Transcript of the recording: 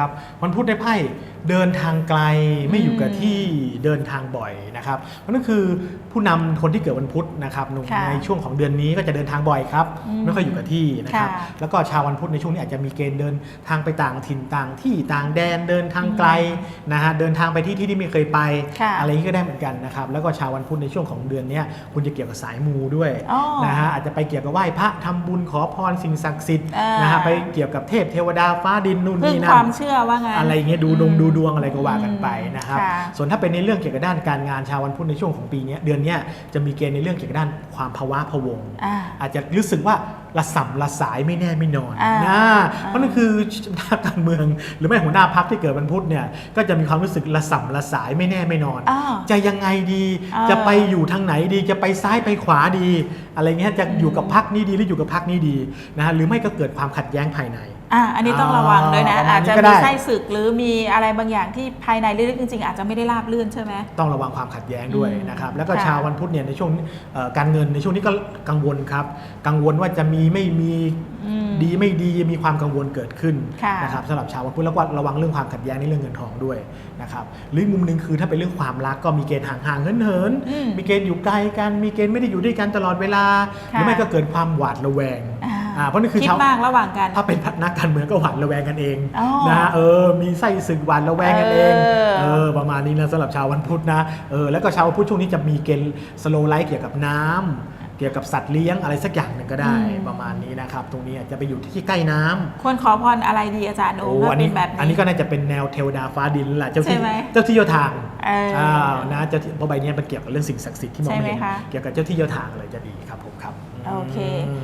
ครับวันพุธได้ไพ่เดินทางไกลไม่อยู่กับที่เดินทางบ่อยนะครับเพราะนั่นคือผู้นำคนที่เกิดวันพุธนะครับในค่ะในช่วงของเดือนนี้ก็จะเดินทางบ่อยครับอืมไม่ค่อยอยู่กับที่นะครับค่ะแล้วก็ชาววันพุธในช่วงนี้อาจจะมีเกณฑ์เดินทางไปต่างถิ่นต่างที่ต่างแดนเดินทางไกลนะฮะเดินทางไปที่ที่ที่ไม่เคยไปค่ะอะไรอย่างนี้ก็ได้เหมือนกันนะครับแล้วก็ชาววันพุธในช่วงของเดือนเนี้ยคุณจะเกี่ยวกับสายมูด้วยอ๋อนะฮะอาจจะไปเกี่ยวกับไหว้พระทำบุญขอพรสิ่งศักดิ์สิทธิ์อ่านนะฮะไปเกี่ยวกับเทพเทวดาฟ้าดินนู่นพึ่งนี่คนั่วานมเชื่อว่างั้นอะไรอย่างเงี้ยดูดวงอืมดูดวงอะไรก็ว่ากันไปนะครับค่ะส่วนถ้าเป็นในเรื่องเกี่ยวกับด้านการงานชาววันพุธในช่วงของปีเนี้ยเดือนเนี้ยจะมีเกณฑ์ในเรื่องเกี่ยวกับด้านความภาวะพะวงอ่าอาจจะรู้สึกว่าละสัมละสายไม่แน่ไม่นอนอ่านะอ่าเพราะนั่นคือนักการเมืองหรือไม่หัวหน้าพักที่เกิดวันพุธเนี่ยก็จะมีความรู้สึกละสัมละสายไม่แน่ไม่นอนอ้าวจะยังไงดีอ่าจะไปอยู่ทางไหนดีจะไปซ้ายไปขวาดี อะไรเงี้ยจะอยู่กับพักนี้ดีหรืออยู่กับพักนี้ดีนะฮะหรือไม่ก็เกิดความขัดแย้งภายใน อะอันนี้ต้องระวังด้วยนะอ่าประมาณอาจจะนี้ก็มีได้ไส้ศึกหรือมีอะไรบางอย่างที่ภายในลึกๆจริงๆ อาจจะไม่ได้ราบรื่นใช่ไหมต้องระวังความขัดแย้งด้วยอืมนะครับแล้วก็ค่ะชาววันพุธเนี่ยในช่วงเอ่อการเงินในช่วงนี้ก็กังวลครับกังวลว่าจะมีไม่มีอืมดีไม่ดีมีความกังวลเกิดขึ้นค่ะนะครับสำหรับชาววันพุธแล้วก็ระวังเรื่องความขัดแย้งในเรื่องเงินทองด้วยนะครับหรืออีกมุมหนึ่งคือถ้าเป็นเรื่องความรักก็มีเกณฑ์ห่างห่างเหินเหินๆอืมมีเกณฑ์อยู่ไกลกันมีเกณฑ์ไม่ได้อยู่ด้วยกันตลอดเวลาหค่ะรือไม่ก็เกิดความหวาดระแวงอ่าอ่า เพราะนั่นคือคิดชาวมากระหว่างกัน ถ้าเป็นนักการเมืองก็หวาดระแวงกันเองอ๋อนะเออมีไส้ศึกหวาดระแวงกันเองเออเออประมาณนี้นะสำหรับชาววันพุธนะเออแล้วก็ชาววันพุธช่วงนี้จะมีเกณฑ์สโลไลท์เกี่ยวกับน้ำเกี่ยวกับสัตว์เลี้ยงอะไรสักอย่างหนึ่งก็ได้อืมประมาณนี้นะครับ ตรงนี้อาจจะไปอยู่ที่ใกล้น้ำควรขอพรอะไรดีอาจารย์โอ้โอ้ถ้าอันเป็นี้นแบบนี้อันนี้ก็น่าจะเป็นแนวเทวดาฟ้าดินแหละเจ้าที่ใช่ไหมเจ้าที่เจ้าทางเอออ่านะเจ้าที่เพราะใบเนี้ยมันเกี่ยวกับเรื่องสิ่งศักดิ์สิทธิ์ที่มองไม่เห็นใช่ไหมคะเกี่ยวกับเจ้าที่เจ้าทางเลยจะดีครับผมครับโอเคอืม